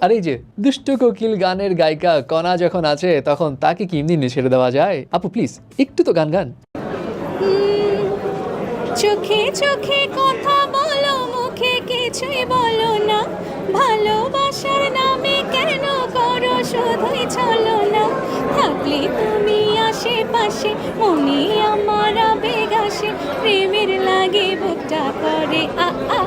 আর এই যে দুষ্ট কোকিল গানের গায়িকা কণা যখন আছে তখন তাকে কি এমনি ছেড়ে দেওয়া যায়? আপু প্লিজ একটু তো গান গান। চোখে চোখে কথা বলো মুখে কিছুই বলো না। ভালোবাসার নামে কেন করো শুধুই চলো না। থাকলে তুমি আশেপাশে মনে আমার আবেগ আসে। প্রেমের লাগে বুকটা করে আ আ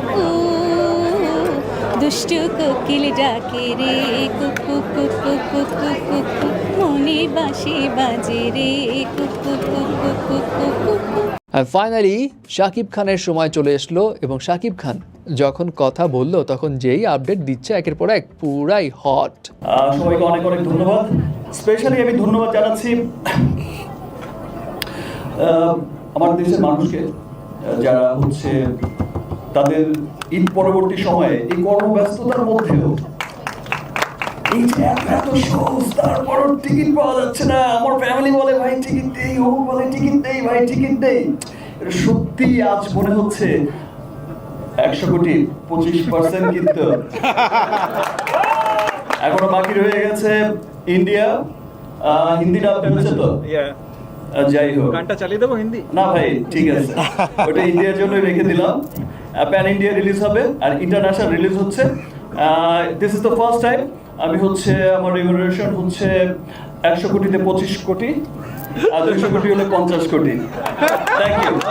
দুষ্টু কোকিল ডাকে রে কুকু কুকু কুকু কুকু মনে বাসি বাজে রে কুকু কুকু কুকু কুকু আর ফাইনালি শাকিব খানের সময় চলে আসলো এবং শাকিব খান যখন কথা বলল তখন যেই আপডেট দিচ্ছে একের পর এক পুরাই হট সবাইকে অনেক অনেক ধন্যবাদ স্পেশালি আমি ধন্যবাদ জানাচ্ছি আমার দেশের মানুষকে যারা হচ্ছে তাদের ঈদ পরবর্তী সময়ে এই কর্মব্যস্ততার মধ্যেও এই যে এত এত shows, তারপরও টিকিট পাওয়া যাচ্ছে না। আমার ফ্যামিলি বলে ভাই টিকিট দেই ও বলে টিকিট দেই ভাই টিকিট দেই এটা সত্যি আজ মনে হচ্ছে একশো কোটি পঁচিশ পার্সেন্ট কিন্তু। এখনও বাকি রয়ে গেছে ইন্ডিয়া আহ, হিন্দিটা পেরেছে তো? যাই হোক। গানটা চালিয়ে দেবো হিন্দি? না ভাই ঠিক আছে। ওটা ইন্ডিয়ার জন্য রেখে দিলাম। প্যান ইন্ডিয়া রিলিজ হবে আর ইন্টারন্যাশনাল রিলিজ হচ্ছে। This is the first time আমি হচ্ছে আমার রেগুলেশন হচ্ছে একশো কোটিতে পঁচিশ কোটি, আর দুশো কোটি হলে পঞ্চাশ কোটি। Thank you